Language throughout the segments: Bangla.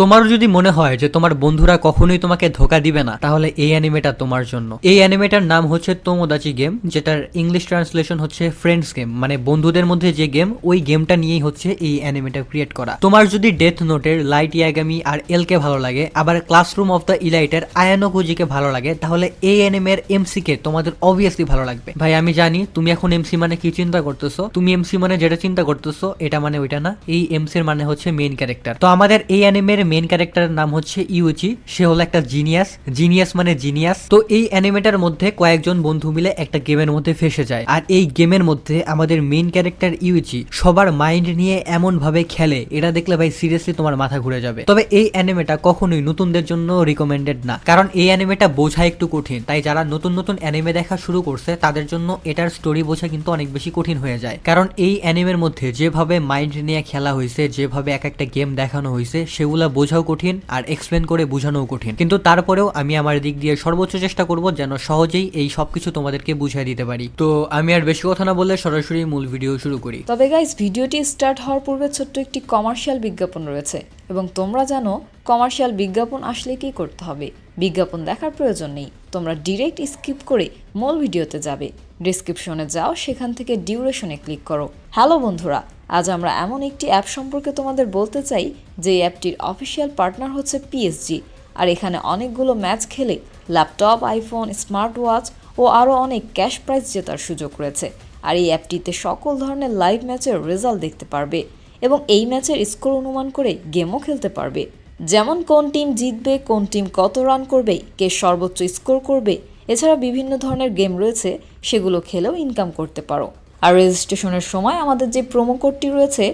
তোমারও যদি মনে হয় যে তোমার বন্ধুরা কখনোই তোমাকে ধোকা দিবে না, তাহলে এই অ্যানিমেটা তোমার জন্য। এই অ্যানিমেটার নাম হচ্ছে তোমোদাচি গেম যেটার ইংলিশ ট্রান্সলেশন হচ্ছে ফ্রেন্ডস গেম মানে বন্ধুদের মধ্যে যে গেম ওই গেমটা নিয়েই হচ্ছে এই অ্যানিমেটা ক্রিয়েট করা। তোমার যদি ডেথ নোটের লাইট ইয়াগামি আর এলকে ভালো লাগে, আবার ক্লাসরুম অফ দ্য ইলাইটের আয়ানো গুজিকে ভালো লাগে, তাহলে এই অ্যানিমের এমসি কে তোমাদের অবভিয়াসলি ভালো লাগবে। ভাই, আমি জানি তুমি এখন এমসি মানে কি চিন্তা করতেছো? তুমি এমসি মানে যেটা চিন্তা করতেছো, এটা মানে ওইটা না, এই এমসির মানে হচ্ছে মেইন ক্যারেক্টার তো আমাদের এই অ্যানিমের মেইন ক্যারেক্টারের নাম হচ্ছে ইউচি সে হলো একটা জিনিয়াস জিনিয়াস মানে জিনিয়াস তো এই অ্যানিমেটার মধ্যে কয়েকজন বন্ধু মিলে একটা গেমের মধ্যে ফেসে যায়। আর এই গেমের মধ্যে আমাদের মেইন ক্যারেক্টার ইউচি সবার মাইন্ড নিয়ে এমন ভাবে খেলে, এটা দেখলে ভাই সিরিয়াসলি তোমার মাথা ঘুরে যাবে। তবে এই অ্যানিমেটা কখনোই নতুনদের জন্য রিকমেন্ডেড না। কারণ এই অ্যানিমেটা বোঝা একটু কঠিন। তাই যারা নতুন নতুন অ্যানিমে দেখা শুরু করছে, তাদের জন্য এটার স্টোরি বোঝা কিন্তু অনেক বেশি কঠিন হয়ে যায়। কারণ এই অ্যানিমের মধ্যে যেভাবে মাইন্ড নিয়ে খেলা হয়েছে, যেভাবে এক একটা গেম দেখানো হয়েছে, সেগুলা বোঝাও কঠিন আর এক্সপ্লেন করে বোঝানোও কঠিন। কিন্তু তারপরেও আমি আমার দিক দিয়ে সর্বোচ্চ চেষ্টা করব যেন সহজেই এই সবকিছু তোমাদেরকে বুঝিয়ে দিতে পারি। তো আমি আর বেশি কথা না বললে সরাসরি মূল ভিডিও শুরু করি। তবে গাইজ ভিডিওটি স্টার্ট হওয়ার পূর্বে ছোট্ট একটি কমার্শিয়াল বিজ্ঞাপন রয়েছে। এবং তোমরা জানো কমার্শিয়াল বিজ্ঞাপন আসলে কি করতে হবে? বিজ্ঞাপন দেখার প্রয়োজন নেই। তোমরা ডিরেক্ট স্কিপ করে মূল ভিডিওতে যাবে। ডিসক্রিপশনে যাও, সেখান থেকে ডিউরেশনে ক্লিক করো। হ্যালো বন্ধুরা, আজ আমরা এমন একটি অ্যাপ সম্পর্কে তোমাদের বলতে চাই, যে অ্যাপটির অফিসিয়াল পার্টনার হচ্ছে পিএসজি আর এখানে অনেকগুলো ম্যাচ খেলে ল্যাপটপ আইফোন স্মার্ট ওয়াচ ও আরও অনেক ক্যাশ প্রাইজ জেতার সুযোগ রয়েছে। আর এই অ্যাপটিতে সকল ধরনের লাইভ ম্যাচের রেজাল্ট দেখতে পারবে এবং এই ম্যাচের স্কোর অনুমান করে গেমও খেলতে পারবে। যেমন কোন টিম জিতবে, কোন টিম কত রান করবে, কে সর্বোচ্চ স্কোর করবে এছাড়া বিভিন্ন ধরনের গেম রয়েছে, সেগুলো খেলেও ইনকাম করতে পারো। আর রেজিস্ট্রেশনের সময় আমাদের যে প্রোমো কোডটি রয়েছে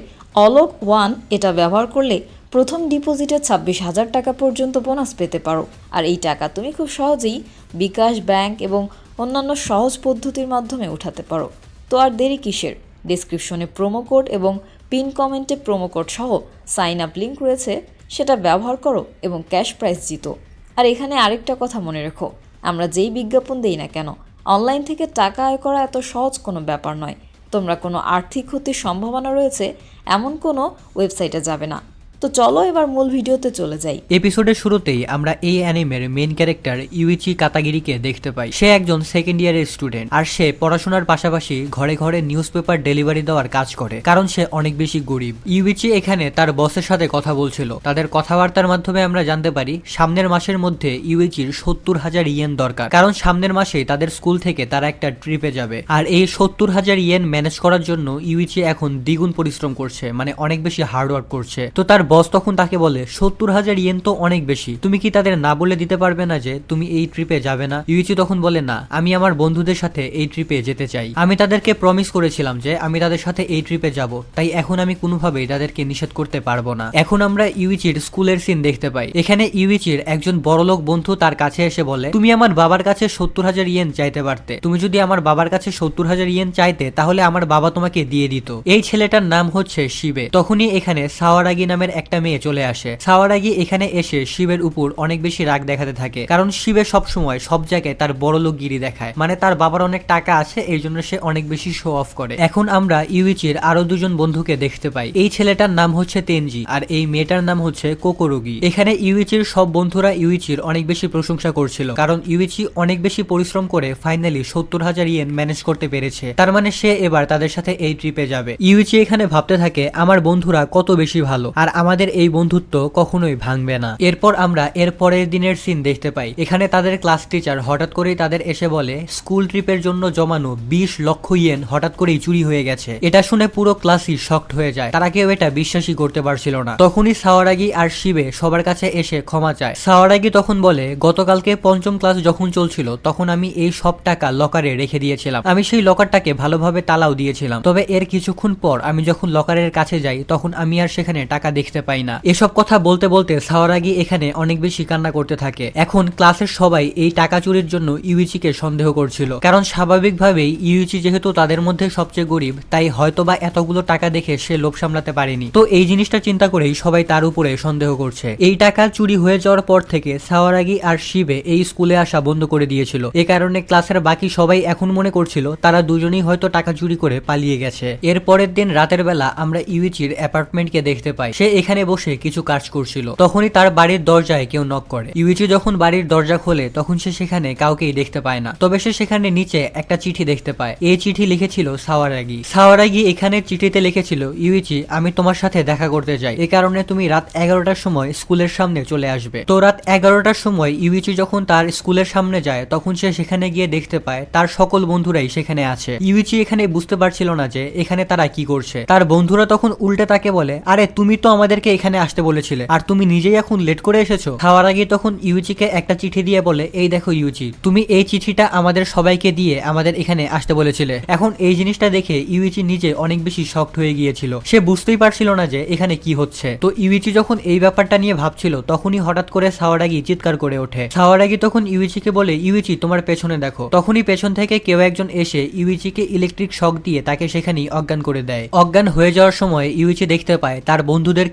অলোক ওয়ান এটা ব্যবহার করলে প্রথম ডিপোজিটে ছাব্বিশ হাজার টাকা পর্যন্ত বোনাস পেতে পারো। আর এই টাকা তুমি খুব সহজেই বিকাশ ব্যাংক এবং অন্যান্য সহজ পদ্ধতির মাধ্যমে উঠাতে পারো। তো আর দেরি কিসের? ডিসক্রিপশনে প্রোমো কোড এবং পিন কমেন্টে প্রোমো কোড সহ সাইন আপ লিঙ্ক রয়েছে, সেটা ব্যবহার করো এবং ক্যাশ প্রাইজ জিতো। আর এখানে আরেকটা কথা মনে রেখো। আমরা যেই বিজ্ঞাপন দিই না কেন, অনলাইন থেকে টাকা আয় করা এত সহজ কোনো ব্যাপার নয়। তোমরা কোনো আর্থিক ক্ষতির সম্ভাবনা রয়েছে, এমন কোনো ওয়েবসাইটে যাবে না। তো চলো এবার মূল ভিডিওতে চলে যাই। এপিসোডের শুরুতেই আমরা এই অ্যানিমের মেন ক্যারেক্টার ইউইচি কাতাগিরিকে দেখতে পাই। সে একজন সেকেন্ড ইয়ারের স্টুডেন্ট আর সে পড়াশোনার পাশাপাশি ঘরে ঘরে নিউজ পেপার ডেলিভারি দেওয়ার কাজ করে, কারণ সে অনেক বেশি গরিব। ইউইচি এখানে তার বসের সাথে কথা বলছিল। তাদের কথাবার্তার মাধ্যমে আমরা জানতে পারি, সামনের মাসের মধ্যে ইউইচির সত্তর হাজার ইয়েন দরকার, কারণ সামনের মাসেই তাদের স্কুল থেকে তারা একটা ট্রিপে যাবে। আর এই সত্তর হাজার ইয়েন ম্যানেজ করার জন্য ইউইচি এখন দ্বিগুণ পরিশ্রম করছে মানে অনেক বেশি হার্ডওয়ার্ক করছে। তো তার বস তখন তাকে বলে, সত্তর হাজার ইয়েন তো অনেক বেশি। তুমি কি তাদের না বলে দিতে পারবে না যে তুমি এই ট্রিপে যাবে না? ইউইচি তখন বলে, না, আমি আমার বন্ধুদের সাথে এই ট্রিপে যেতে চাই। আমি তাদেরকে প্রমিস করেছিলাম যে আমি তাদের সাথে এই ট্রিপে যাব। তাই এখন আমি কোনোভাবেই তাদেরকে নিষেধ করতে পারব না। এখন আমরা ইউইচির স্কুলের সিন দেখতে পাই। এখানে ইউইচির একজন বড়লোক বন্ধু তার কাছে এসে বলে, তুমি আমার বাবার কাছে সত্তর হাজার ইয়েন চাইতে পারতে। তুমি যদি আমার বাবার কাছে সত্তর হাজার ইয়েন চাইতে, তাহলে আমার বাবা তোমাকে দিয়ে দিত। এই ছেলেটার নাম হচ্ছে শিবে। তখনই এখানে সাওয়ারাগি নামের একটা মেয়ে চলে আসে। সাওয়ারাগি এখানে এসে শিবের উপর অনেক বেশি রাগ দেখাতে থাকে। কারণ শিবে সব সময় সব জায়গায় তার বড়লোক গিরি দেখায়। মানে তার বাবার অনেক টাকা আছে, এই জন্য সে অনেক বেশি শো অফ করে। এখন আমরা ইউইচির আরও দুজন বন্ধুকে দেখতে পাই। এই ছেলেটার নাম হচ্ছে তেনজি আর এই মেয়েটার নাম হচ্ছে কোকোরোগি। এখানে ইউইচির সব বন্ধুরা ইউইচির অনেক বেশি প্রশংসা করছিল। কারণ ইউইচি অনেক বেশি পরিশ্রম করে ফাইনালি সত্তর হাজার ইয়েন ম্যানেজ করতে পেরেছে। তার মানে সে এবার তাদের সাথে এই ট্রিপে যাবে। ইউইচি এখানে ভাবতে থাকে, আমার বন্ধুরা কত বেশি ভালো। আর আমাদের এই বন্ধুত্ব কখনোই ভাঙবে না। এরপর আমরা এর পরের দিনের সিন দেখতে পাই। এখানে তাদের ক্লাস টিচার হঠাৎ করেই তাদের এসে বলে স্কুল ট্রিপের জন্য জমানো বিশ লক্ষ ইয়েন হঠাৎ করেই চুরি হয়ে গেছে। এটা শুনে পুরো ক্লাসই শকড হয়ে যায়। তারা কেউ এটা বিশ্বাসই করতে পারছিল না। তখনই সাওয়ারাগি আর শিবে সবার কাছে এসে ক্ষমা চায়। সাওয়ারাগি তখন বলে, গতকালকে পঞ্চম ক্লাস যখন চলছিল, তখন আমি এই সব টাকা লকারে রেখে দিয়েছিলাম। আমি সেই লকারটাকে ভালোভাবে তালাও দিয়েছিলাম। তবে এর কিছুক্ষণ পর আমি যখন লকারের কাছে যাই, তখন আমি আর সেখানে টাকা দেখতে পাই না। এসব কথা বলতে বলতে সাওয়ারাগি এখানে অনেক বেশি কান্না করতে থাকে। এখন ক্লাসের সবাই এই টাকা চুরির জন্য ইউইচিকে সন্দেহ করছিল। কারণ স্বাভাবিকভাবেই ইউইচি যেহেতু তাদের মধ্যে সবচেয়ে গরিব, তাই হয়তোবা এতগুলো টাকা দেখে সে লোভ সামলাতে পারেনি। তো এই জিনিসটা চিন্তা করেই সবাই তার উপরে সন্দেহ করছে। এই টাকা চুরি হয়ে যাওয়ার পর থেকে সাওয়ারাগি আর শিবে এই স্কুলে আসা বন্ধ করে দিয়েছিল। এ কারণে ক্লাসের বাকি সবাই এখন মনে করছিল, তারা দুজনেই হয়তো টাকা চুরি করে পালিয়ে গেছে। এর পরের দিন রাতের বেলা আমরা ইউইচির অ্যাপার্টমেন্টকে দেখতে পাই। সে এখানে এখানে বসে কিছু কাজ করছিল। তখনই তার বাড়ির দরজায় কেউ নক করে। ইউইচি যখন বাড়ির দরজা খোলে, তখন সে সেখানে কাউকেই দেখতে পায় না। তবে সে সেখানে নিচে একটা চিঠি দেখতে পায়। এই চিঠি লিখেছিল সাওয়ারাগি। সাওয়ারাগি এখানে চিঠিতে লিখেছিল, ইউইচি, আমি তোমার সাথে দেখা করতে চাই এ কারণে তুমি রাত এগারোটার সময় স্কুলের সামনে চলে আসবে। তো রাত এগারোটার সময় ইউইচি যখন তার স্কুলের সামনে যায়, তখন সে সেখানে গিয়ে দেখতে পায়, তার সকল বন্ধুরাই সেখানে আছে। ইউইচি এখানে বুঝতে পারছিল না যে, এখানে তারা কি করছে। তার বন্ধুরা তখন উল্টে তাকে বলে, আরে, তুমি তো আমাদেরকে এখানে আসতে বলেছিলে। আর তুমি নিজেই এখন লেট করে এসেছ। খাওয়ার আগে তখন ইউচিকে একটা চিঠি দিয়ে বলে, এই দেখো ইউচি তুমি এই চিঠিটা আমাদের সবাইকে দিয়ে আমাদের এখানে আসতে বলেছিলে। এখন এই জিনিসটা দেখে ইউইচি নিজে অনেক বেশি শক্ট হয়ে গিয়েছিল। সে বুঝতেই পারছিল না যে এখানে কি হচ্ছে। তো ইউইচি যখন এই ব্যাপারটা নিয়ে ভাবছিল, তখনই হঠাৎ করে সাওয়ারাগি চিৎকার করে ওঠে। সাওয়ারাগি তখন ইউইচিকে বলে ইউইচি তোমার পেছনে দেখো। তখনই পেছন থেকে কেউ একজন এসে ইউইচিকে ইলেকট্রিক শক দিয়ে তাকে সেখানেই অজ্ঞান করে দেয়। অজ্ঞান হয়ে যাওয়ার সময় ইউইচি দেখতে পায়, তার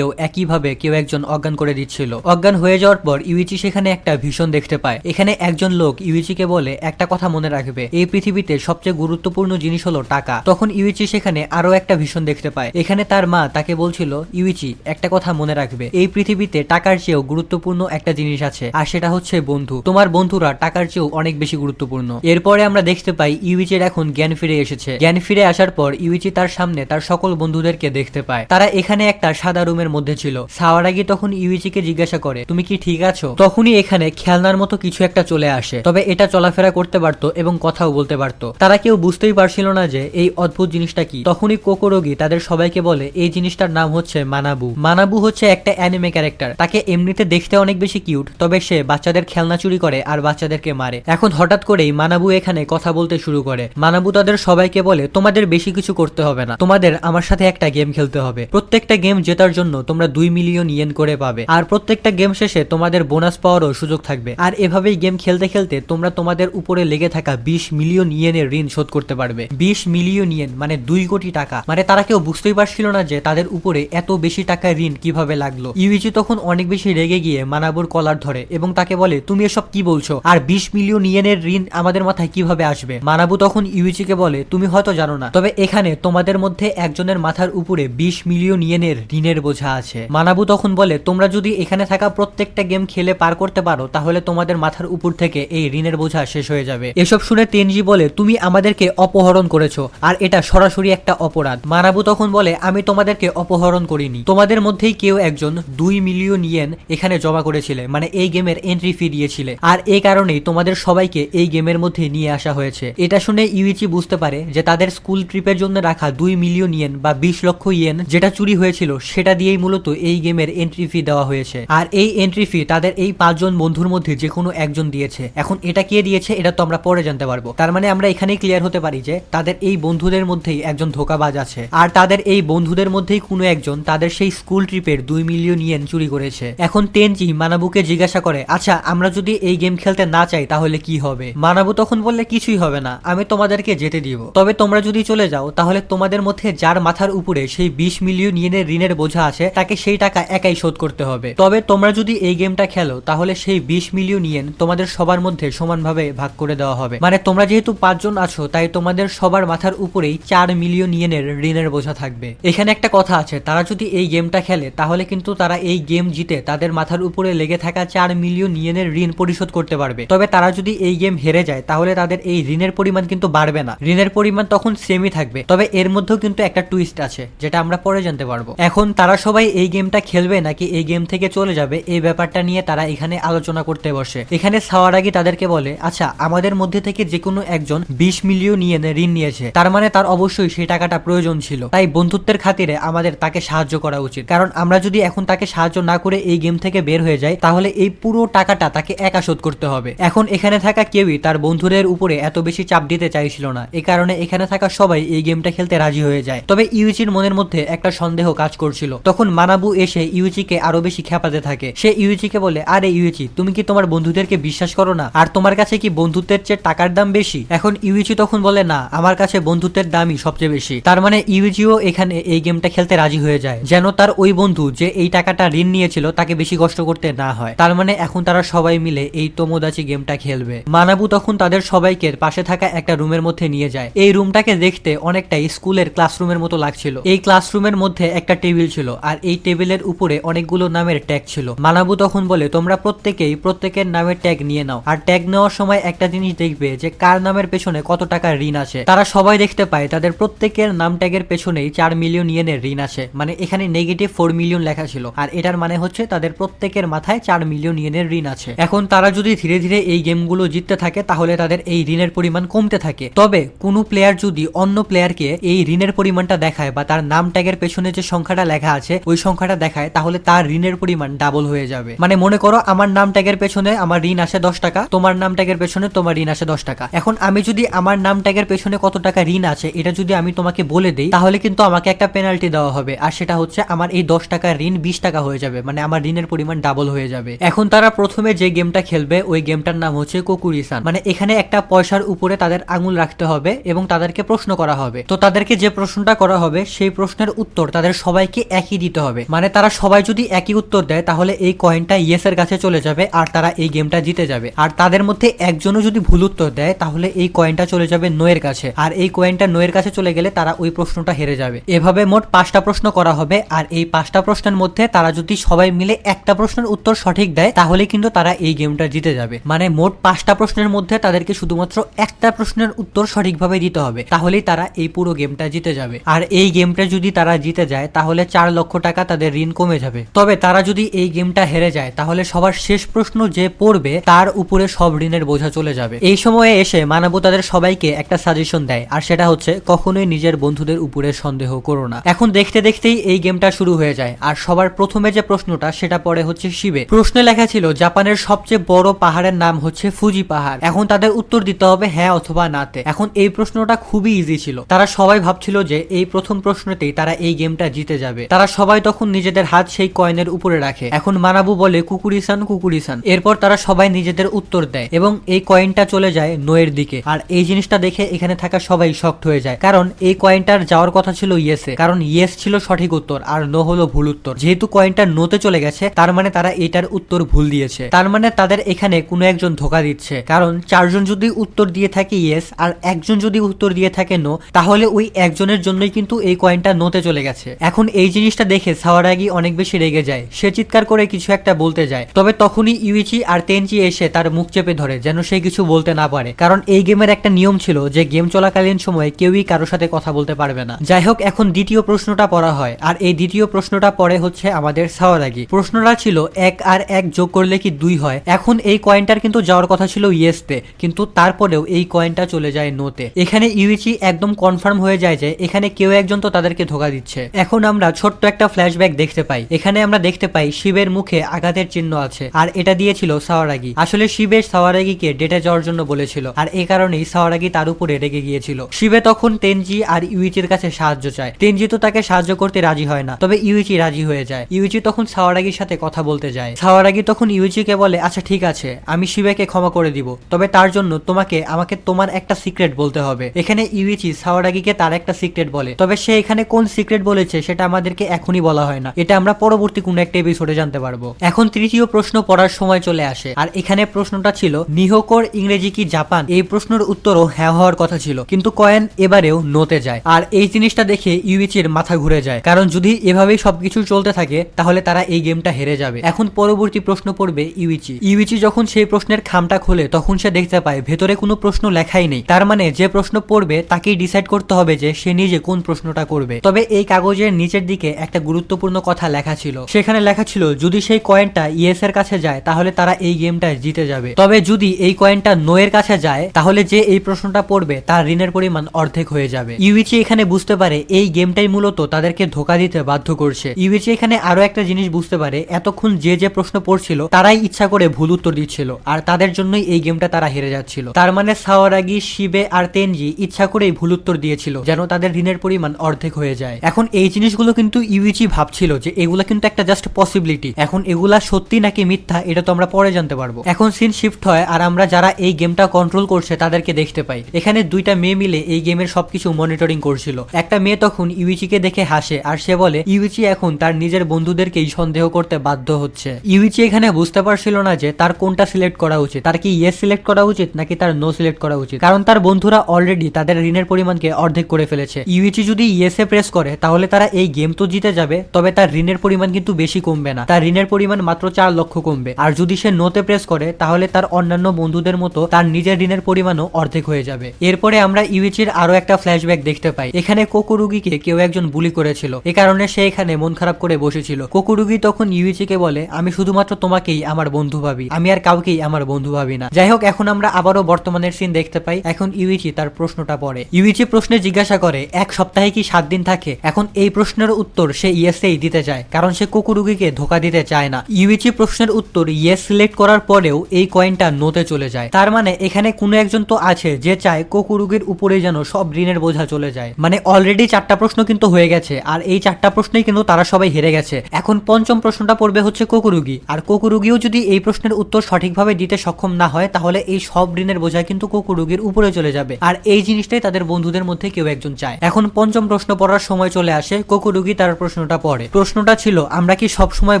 বন্ধুদেরকেও একইভাবে কেউ একজন অজ্ঞান করে দিচ্ছিল। অজ্ঞান হয়ে যাওয়ার পর ইউইচি সেখানে একটা ভীষণ দেখতে পায়। এখানে একজন লোক ইউইচিকে বলে, একটা কথা মনে রাখবে। এই পৃথিবীতে সবচেয়ে গুরুত্বপূর্ণ জিনিস হলো টাকা। তখন ইউইচি সেখানে আরও একটা ভীষণ দেখতে পায়। এখানে তার মা তাকে বলছিল, ইউইচি, একটা কথা মনে রাখবে। এই পৃথিবীতে টাকার চেয়েও গুরুত্বপূর্ণ একটা জিনিস আছে, আর সেটা হচ্ছে বন্ধু। তোমার বন্ধুরা টাকার চেয়েও অনেক বেশি গুরুত্বপূর্ণ। এরপরে আমরা দেখতে পাই ইউইচির এখন জ্ঞান ফিরে এসেছে। জ্ঞান ফিরে আসার পর ইউইচি তার সামনে তার সকল বন্ধুদেরকে দেখতে পায়। তারা এখানে একটা সাদা রুমের মধ্যে ছিল। সাওয়ারাগি তখন ইউইচিকে জিজ্ঞাসা করে, তুমি কি ঠিক আছো? তখনই এখানে খেলনার মতো কিছু একটা চলে আসে। তবে এটা চলাফেরা করতে পারতো এবং কথাও বলতে পারতো। তারা কেউ বুঝতেই পারছিল না যে এই অদ্ভুত জিনিসটা কি। তখনই কোকোরোগি তাদের সবাইকে বলে, এই জিনিসটার নাম হচ্ছে মানাবু। মানাবু হচ্ছে একটা অ্যানিমে ক্যারেক্টার তাকে এমনিতে দেখতে অনেক বেশি কিউট তবে সে বাচ্চাদের খেলনা চুরি করে আর বাচ্চাদেরকে মারে। এখন হঠাৎ করেই মানাবু এখানে কথা বলতে শুরু করে। মানাবু তাদের সবাইকে বলে, তোমাদের বেশি কিছু করতে হবে না। তোমাদের আমার সাথে একটা গেম খেলতে হবে। প্রত্যেকটা গেম জেতার জন্য তোমরা দুই মিলিয়ন ইয়েন করে পাবে। আর প্রত্যেকটা গেম শেষে তোমাদের বোনাস পাওয়ারও সুযোগ থাকবে। আর এভাবেই গেম খেলতে খেলতে তোমরা তোমাদের উপরে লেগে থাকা বিশ মিলিয়ন ইয়েনের ঋণ শোধ করতে পারবে। বিশ মিলিয়ন ইয়েন মানে দুই কোটি টাকা। মানে তারা কেউ বুঝতেই পারছিল না যে তাদের উপরে এত বেশি টাকা ঋণ কীভাবে লাগল। ইউইচি তখন অনেক বেশি রেগে গিয়ে মানাবুর কলার ধরে এবং তাকে বলে, তুমি এসব কি বলছো? আর বিশ মিলিয়ন ইয়েনের ঋণ আমাদের মাথায় কীভাবে আসবে? মানাবু তখন ইউইচিকে বলে, তুমি হয়তো জানো না, তবে এখানে তোমাদের মধ্যে একজনের মাথার উপরে বিশ মিলিয়ন ইয়েনের ঋণের বোঝা আছে। মানাবু তখন বলে, তোমরা যদি এখানে থাকা প্রত্যেকটা গেম খেলে পার করতে পারো, তাহলে তোমাদের মাথার উপর থেকে এই ঋণের বোঝা শেষ হয়ে যাবে। এসব শুনে তেনজি বলে, তুমি আমাদেরকে অপহরণ করেছ, আর এটা সরাসরি একটা অপরাধ। মানাবু তখন বলে, আমি তোমাদেরকে অপহরণ করিনি। তোমাদের মধ্যেই কেউ একজন দুই মিলিয়ন ইয়েন এখানে জমা করেছিলে মানে এই গেমের এন্ট্রি ফি দিয়েছিলে। আর এই কারণেই তোমাদের সবাইকে এই গেমের মধ্যে নিয়ে আসা হয়েছে। এটা শুনে ইউইচি বুঝতে পারে যে, তাদের স্কুল ট্রিপের জন্য রাখা দুই মিলিয়ন ইয়েন বা বিশ লক্ষ ইয়েন যেটা চুরি হয়েছিল, সেটা দিয়েই মূলত এই গেমের এন্ট্রি ফি দেওয়া হয়েছে। আর এই এন্ট্রি ফি তাদের এই পাঁচজন বন্ধুর মধ্যে যে কোনো একজন দিয়েছে। এখন এটা কে দিয়েছে, এটা তো আমরা পরে জানতে পারব। তার মানে আমরা এখানেই ক্লিয়ার হতে পারি যে, তাদের এই বন্ধুদের মধ্যেই একজন ধোকাবাজ আছে। আর তাদের এই বন্ধুদের মধ্যেই কোনো একজন তাদের সেই স্কুল ট্রিপের দুই মিলিয়ন ইয়েন চুরি করেছে। এখন তেনজি মানাবুকে জিজ্ঞাসা করে আচ্ছা আমরা যদি এই গেম খেলতে না চাই, তাহলে কি হবে? মানাবু তখন বললে, কিছুই হবে না, আমি তোমাদেরকে যেতে দিব। তবে তোমরা যদি চলে যাও, তাহলে তোমাদের মধ্যে যার মাথার উপরে সেই বিশ মিলিয়ন ইয়েনের ঋণের বোঝা আছে তাকে সেই টাকা একাই শোধ করতে হবে। তবে তোমরা যদি এই গেমটা খেলো, তাহলে সেই বিশ মিলিয়ন ইয়েন তোমাদের সবার মধ্যে সমানভাবে ভাগ করে দেওয়া হবে। মানে তোমরা যেহেতু পাঁচজন আছো, তাই তোমাদের সবার মাথার উপরেই চার মিলিয়ন ইয়েনের ঋণের বোঝা থাকবে। এখানে একটা কথা আছে, তারা যদি এই গেমটা খেলে, তাহলে কিন্তু তারা এই গেম জিতে তাদের মাথার উপরে লেগে থাকা চার মিলিয়ন ইয়েনের ঋণ পরিশোধ করতে পারবে। তবে তারা যদি এই গেম হেরে যায়, তাহলে তাদের এই ঋণের পরিমাণ কিন্তু বাড়বে না। ঋণের পরিমাণ তখন সেমই থাকবে। তবে এর মধ্যেও কিন্তু একটা টুইস্ট আছে, যেটা আমরা পরে জানতে পারব। এখন তারা সবাই এই গেমটা খেলবে নাকি এই গেম থেকে চলে যাবে? এই ব্যাপারটা নিয়ে তারা এখানে আলোচনা করতে বসে। এখানে সাওয়ারাগি তাদেরকে বলে আচ্ছা আমাদের মধ্যে থেকে যে কোনো একজন বিশ মিলিয়ন ইয়েনে ঋণ নিয়েছে। তার মানে তার অবশ্যই সেই টাকাটা প্রয়োজন ছিল। তাই বন্ধুত্বের খাতিরে আমাদের তাকে সাহায্য করা উচিত। কারণ আমরা যদি এখন তাকে সাহায্য না করে এই গেম থেকে বের হয়ে যাই, তাহলে এই পুরো টাকাটা তাকে একা শোধ করতে হবে। এখন এখানে থাকা কেউই তার বন্ধুদের উপরে এত বেশি চাপ দিতে চাইছিল না। এই কারণে এখানে থাকা সবাই এই গেমটা খেলতে রাজি হয়ে যায়। তবে ইউচির মনের মধ্যে একটা সন্দেহ কাজ করছিল। তখন মানাবু এসে ইউচিকে আরও বেশি খেপাতে থাকে। সে ইউচিকে বলে, আরে ইউচি তুমি কি তোমার বন্ধুদেরকে বিশ্বাস করো না? আর তোমার কাছে কি বন্ধুত্বের চেয়ে টাকার দাম বেশি? এখন ইউচি তখন বলে, না, আমার কাছে বন্ধুত্বের দামই সবচেয়ে বেশি। তার মানে ইউচিও এখানে এই গেমটা খেলতে রাজি হয়ে যায়, যেন তার ওই বন্ধু যে এই টাকাটা ঋণ নিয়েছিল তাকে বেশি কষ্ট করতে না হয়। তার মানে এখন তারা সবাই মিলে এই তোমোদাচি গেমটা খেলবে। মানাবু তখন তাদের সবাইকে পাশে থাকা একটা রুমের মধ্যে নিয়ে যায়। এই রুমটাকে দেখতে অনেকটাই স্কুলের ক্লাসরুমের মতো লাগছিল। এই ক্লাসরুমের মধ্যে একটা টেবিল ছিল, আর আর এই টেবিলের উপরে অনেকগুলো নামের ট্যাগ ছিল। মানাবু তখন বলে, তোমরা প্রত্যেকেই প্রত্যেকের নামের ট্যাগ নিয়ে নাও। আর ট্যাগ নেওয়ার সময় একটা জিনিস দেখবে যে কার নামের পেছনে কত টাকা ঋণ আছে তারা সবাই দেখতে পায়, তাদের প্রত্যেকের নাম ট্যাগের পেছনেই চার মিলিয়ন ইয়েনের ঋণ আছে মানে এখানে নেগেটিভ ফোর মিলিয়ন লেখা ছিল। আর এটার মানে হচ্ছে তাদের প্রত্যেকের মাথায় চার মিলিয়ন ইয়েনের ঋণ আছে। এখন তারা যদি ধীরে ধীরে এই গেমগুলো জিততে থাকে, তাহলে তাদের এই ঋণের পরিমাণ কমতে থাকে। তবে কোনো প্লেয়ার যদি অন্য প্লেয়ারকে এই ঋণের পরিমাণটা দেখায় বা তার নাম ট্যাগের পেছনে যে সংখ্যাটা লেখা আছে ওই সংখ্যাটা দেখায়, তাহলে তার ঋণের পরিমাণ ডাবল হয়ে যাবে। মানে মনে করো, আমার নাম ট্যাগের পেছনে আমার ঋণ আসে দশ টাকা, তোমার নাম ট্যাগের পেছনে তোমার ঋণ আসে দশ টাকা। এখন আমি যদি আমার নাম ট্যাগের পেছনে কত টাকা ঋণ আছে, এটা যদি আমি তোমাকে বলে দিই, তাহলে কিন্তু আমাকে একটা পেনাল্টি দেওয়া হবে। আর সেটা হচ্ছে, আমার এই দশ টাকার ঋণ বিশ টাকা হয়ে যাবে মানে আমার ঋণের পরিমাণ ডাবল হয়ে যাবে। এখন তারা প্রথমে যে গেমটা খেলবে, ওই গেমটার নাম হচ্ছে কোকুরিসান মানে এখানে একটা পয়সার উপরে তাদের আঙুল রাখতে হবে এবং তাদেরকে প্রশ্ন করা হবে। তো তাদেরকে যে প্রশ্নটা করা হবে, সেই প্রশ্নের উত্তর তাদের সবাইকে একই দিতে হবে। মানে তারা সবাই যদি একই উত্তর দেয়, তাহলে এই কয়েনটা ইয়েসের কাছে চলে যাবে আর তারা এই গেমটা জিতে যাবে। আর তাদের মধ্যে একজনও যদি ভুল উত্তর দেয়, তাহলে এই কয়েনটা চলে যাবে নোয়ের কাছে। আর এই কয়েনটা নোয়ের কাছে চলে গেলে তারা ওই প্রশ্নটা হেরে যাবে। এভাবে মোট পাঁচটা প্রশ্ন করা হবে। আর এই পাঁচটা প্রশ্নের মধ্যে তারা যদি সবাই মিলে একটা প্রশ্নের উত্তর সঠিক দেয়, তাহলে কিন্তু তারা এই গেমটা জিতে যাবে। মানে মোট পাঁচটা প্রশ্নের মধ্যে তাদেরকে শুধুমাত্র একটা প্রশ্নের উত্তর সঠিকভাবে দিতে হবে। তাহলেই তারা এই পুরো গেমটা জিতে যাবে। আর এই গেমটা যদি তারা জিতে যায়, তাহলে চার লক্ষ টাকা তাদের ঋণ কমে যাবে। তবে তারা যদি এই গেমটা হেরে যায়, তাহলে সবার শেষ প্রশ্ন যে পড়বে, তার উপরে সব ঋণের বোঝা চলে যাবে। এই সময়ে এসে মানব তাদের সবাইকে একটা সাজেশন দেয়, আর সেটা হচ্ছে, কখনোই নিজের বন্ধুদের উপরে সন্দেহ করো না। এখন দেখতে দেখতেই এই গেমটা শুরু হয়ে যায়, আর সবার প্রথমে যে প্রশ্নটা, সেটা পরে হচ্ছে শিবে। প্রশ্নে লেখা ছিল, জাপানের সবচেয়ে বড় পাহাড়ের নাম হচ্ছে ফুজি পাহাড়। এখন তাদের উত্তর দিতে হবে হ্যাঁ অথবা নাতে এখন এই প্রশ্নটা খুবই ইজি ছিল। তারা সবাই ভাবছিল যে, এই প্রথম প্রশ্নতেই তারা এই গেমটা জিতে যাবে। তারা সবাই তখন নিজেদের হাত সেই কয়েনের উপরে রাখে। এখন মানাবু বলে, কুকুরিসান কুকুরিসান। এরপর তারা সবাই নিজেদের উত্তর দেয় এবং এই কয়েনটা চলে যায় নোয়ের দিকে। আর এই জিনিসটা দেখে এখানে থাকা সবাই শক্ট হয়ে যায়। কারণ এই কয়েনটার যাওয়ার কথা ছিল ইয়েসে। কারণ ইয়েস ছিল সঠিক উত্তর, আর নো হলো ভুল উত্তর। যেহেতু কয়েনটা নোতে চলে গেছে, তার মানে তারা এটার উত্তর ভুল দিয়েছে। তার মানে তাদের এখানে কোনো একজন ধোকা দিচ্ছে। কারণ চারজন যদি উত্তর দিয়ে থাকে ইয়েস, আর একজন যদি উত্তর দিয়ে থাকে নো, তাহলে ওই একজনের জন্যই কিন্তু এই কয়েনটা নোতে চলে গেছে। এখন এই জিনিসটা দেখে সাওয়ারাগি অনেক বেশি রেগে যায়। সে চিৎকার করে কিছু একটা বলতে যায়। তবে তখনই ইউইচি আর তেনচি এসে তার মুখ চেপে ধরে যেন সে কিছু বলতে না পারে। কারণ এই গেমের একটা নিয়ম ছিল যে গেম চলাকালীন সময়ে কেউই কারোর সাথে কথা বলতে পারবে না। যাই হোক, এখন দ্বিতীয় প্রশ্নটা পড়া হয়। আর এই দ্বিতীয় প্রশ্নটা পরে হচ্ছে আমাদের সাওয়ারাগি। প্রশ্নটা ছিল, এক আর এক যোগ করলে কি দুই হয়? এখন এই কয়েনটার কিন্তু যাওয়ার কথা ছিল ইয়েসতে। কিন্তু তারপরেও এই কয়েনটা চলে যায় নোতে। এখানে ইউইচি একদম কনফার্ম হয়ে যায় যে এখানে কেউ একজন তো তাদেরকে ধোকা দিচ্ছে। এখন আমরা ছোট্ট একটা ফ্ল্যাশব্যাক দেখতে পাই। এখানে আমরা দেখতে পাই শিবের মুখে আঘাতের চিহ্ন আছে, আর এটা দিয়েছিল সাওয়ারাগি। আসলে শিবের সাওয়ারাগিকে ডেটে যাওয়ার জন্য বলেছিল, আর এই কারণেই সাওয়ারাগি তার উপরে রেগে গিয়েছিল। শিবে তখন তেনজি আর ইউইচির কাছে সাহায্য চায়। তেনজি তো তাকে সাহায্য করতে রাজি হয় না, তবে ইউইচি রাজি হয়ে যায়। ইউইচি তখন সাওয়ারাগির সাথে কথা বলতে যায়। সাওয়ারাগি তখন ইউইচিকে বলে আচ্ছা ঠিক আছে, আমি শিবেকে ক্ষমা করে দিব, তবে তার জন্য তোমাকে, আমাকে তোমার একটা সিক্রেট বলতে হবে। এখানে ইউইচি সাওয়ারাগিকে তার একটা সিক্রেট বলে, তবে সে এখানে কোন সিক্রেট বলেছে, সেটা আমাদেরকে এখনই বলা হয় না। এটা আমরা পরবর্তী কোনো একটা এপিসোডে জানতে পারব। এখন তৃতীয় প্রশ্ন পড়ার সময় চলে আসে। আর এখানে প্রশ্নটা ছিল, নিহকর ইংরেজি কি জাপান? এই প্রশ্নের উত্তরও হ্যাঁ হওয়ার কথা ছিল। কিন্তু কয়েন এবারেও নোতে যায়। আর এই জিনিসটা দেখে ইউইচির মাথা ঘুরে যায়। কারণ যদি এভাবেই সবকিছু চলতে থাকে, তাহলে তারা এই গেমটা হেরে যাবে। এখন পরবর্তী প্রশ্ন পড়বে ইউইচি। ইউইচি যখন সেই প্রশ্নের খামটা খোলে, তখন সে দেখতে পায়, ভেতরে কোনো প্রশ্ন লেখাই নেই। তার মানে যে প্রশ্ন পড়বে, তাকেই ডিসাইড করতে হবে যে সে নিজে কোন প্রশ্নটা করবে। তবে এই কাগজের নিচের দিকে একটা গুরুত্বপূর্ণ কথা লেখা ছিল। সেখানে লেখা ছিল, যদি সেই কয়েনটা ইয়েস এর কাছে যায়, তাহলে তারা এই গেমটা জিতে যাবে। তবে যদি এই কয়েনটা নো এর কাছে যায়, তাহলে যে এই প্রশ্নটা পড়বে, তার ঋণের পরিমাণ অর্ধেক হয়ে যাবে। ইউইচি এখানে বুঝতে পারে, এই গেমটাই মূলত তাদেরকে ধোকা দিতে বাধ্য করছে। ইউইচি এখানে আরও একটা জিনিস বুঝতে পারে, এতক্ষণ যে যে প্রশ্ন পড়ছিল, তারাই ইচ্ছা করে ভুল উত্তর দিচ্ছিল, আর তাদের জন্যই এই গেমটা তারা হেরে যাচ্ছিল। তার মানে সাওয়ারাগি শিবে আর তেনজি ইচ্ছা করেই ভুল উত্তর দিয়েছিল, যেন তাদের ঋণের পরিমাণ অর্ধেক হয়ে যায়। এখন এই জিনিসগুলো কিন্তু ইউইচি ভাবছিল যে এগুলা কিন্তু একটা জাস্ট পসিবিলিটি এখন এগুলা সত্যি নাকি মিথ্যা, এটা তো আমরা পরে জানতে পারব। এখন সিন শিফট হয় আর আমরা যারা এই গেমটা কন্ট্রোল করছে তাদেরকে দেখতে পাই। এখানে দুইটা মেয়ে মিলে এই গেমের সবকিছু মনিটরিং করছিল। একটা মেয়ে তখন ইউইচিকে দেখে হাসে আর সে বলে ইউইচি এখন তার নিজের বন্ধুদেরকেই সন্দেহ করতে বাধ্য হচ্ছে। ইউইচি এখানে বুঝতে পারছিল না যে তার কোনটা সিলেক্ট করা উচিত। তার কি ইয়েস সিলেক্ট করা উচিত নাকি তার নো সিলেক্ট করা উচিত? কারণ তার বন্ধুরা অলরেডি তাদের ঋণের পরিমাণকে অর্ধেক করে ফেলেছে। ইউইচি যদি ইয়েসে প্রেস করে, তাহলে তারা এই গেম তো জিতে যাবে। যাবে, তবে তার ঋণের পরিমাণ কিন্তু বেশি কমবে না। তার ঋণের পরিমাণ মাত্র চার লক্ষ কমবে। আর যদি সে নোতে প্রেস করে, তাহলে তার অন্যান্য বন্ধুদের মতো তার নিজের ঋণের পরিমাণও অর্ধেক হয়ে যাবে। এরপরে আমরা ইউইচির আরও একটা ফ্ল্যাশব্যাক দেখতে পাই। এখানে কোকুরুগিকে কেউ একজন বুলি করেছিল। এ কারণে সে এখানে মন খারাপ করে বসেছিল। কোকুরুগি তখন ইউইচিকে বলে, আমি শুধুমাত্র তোমাকেই আমার বন্ধু ভাবি। আমি আর কাউকেই আমার বন্ধু ভাবি না। যাই হোক, এখন আমরা আবারও বর্তমানের সিন দেখতে পাই। এখন ইউইচি তার প্রশ্নটা পড়ে। ইউইচি প্রশ্নে জিজ্ঞাসা করে, এক সপ্তাহে কি সাত দিন থাকে? এখন এই প্রশ্নের উত্তর সে ইয়েসেই দিতে চায়, কারণ সে কুকুরুগিকে ধোকা দিতে চায় না। ইউইচি প্রশ্নের উত্তর ইয়েস সিলেক্ট করার পরেও এই কয়েনটা নোতে চলে যায়। তার মানে এখানে কোনো একজন তো আছে যে চায় কুকুরুগির উপরে যেন সব ঋণের বোঝা চলে যায়। মানে অলরেডি চারটা প্রশ্ন কিন্তু হয়ে গেছে, আর এই চারটা প্রশ্নেই কিন্তু তারা সবাই হেরে গেছে। এখন পঞ্চম প্রশ্নটা পড়বে হচ্ছে কোকুরুগি। আর কোকুরুগিও যদি এই প্রশ্নের উত্তর সঠিকভাবে দিতে সক্ষম না হয়, তাহলে এই সব ঋণের বোঝা কিন্তু কোকুরুগির উপরে চলে যাবে। আর এই জিনিসটাই তাদের বন্ধুদের মধ্যে কেউ একজন চায়। এখন পঞ্চম প্রশ্ন পড়ার সময় চলে আসে, কোকুরুগি তার প্রশ্নটা পড়ে। প্রশ্নটা ছিল, আমরা কি সব সময়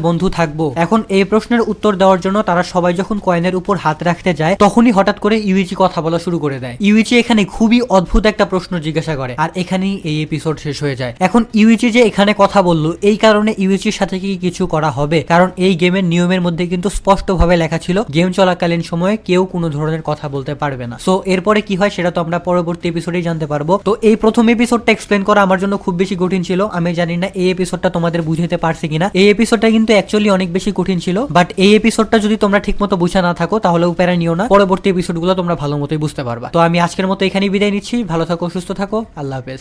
বন্ধু থাকব? এখন এই প্রশ্নের উত্তর দেওয়ার জন্য তারা সবাই যখন কয়েনের উপর হাত রাখতে যায়, তখনই হঠাৎ করে ইউইচি কথা বলা শুরু করে দেয়। ইউইচি এখানে খুবই অদ্ভুত একটা প্রশ্ন জিজ্ঞাসা করে, আর এখানেই এই এপিসোড শেষ হয়ে যায়। এখন ইউইচি যে এখানে কথা বলল, এই কারণে ইউইচির সাথে কি কিছু করা হবে? কারণ এই গেমের নিয়মের মধ্যে কিন্তু স্পষ্টভাবে লেখা ছিল, গেম চলাকালীন সময়ে কেউ কোনো ধরনের কথা বলতে পারবে না। সো এরপরে কি হয় সেটা তো আমরা পরবর্তী এপিসোডেই জানতে পারব। তো এই প্রথম এপিসোডটা এক্সপ্লেন করা আমার জন্য খুব বেশি কঠিন ছিল, আমি জানি না এই এপিসোডটা তোমাদের বুঝাতে পারছি কিনা। এই এপিসোডটা কিন্তু অ্যাকচুয়ালি অনেক বেশি কঠিন ছিল বাট এই এপিসোডটা যদি তোমরা ঠিক মতো বুঝা না থাকো, তাহলে প্যারা নিও না। পরবর্তী এপিসোডগুলো তোমরা ভালো মতোই বুঝতে পারবা। তো আমি আজকের মতো এখানেই বিদায় নিচ্ছি। ভালো থাকো, সুস্থ থাকো। আল্লাহ হাফেজ।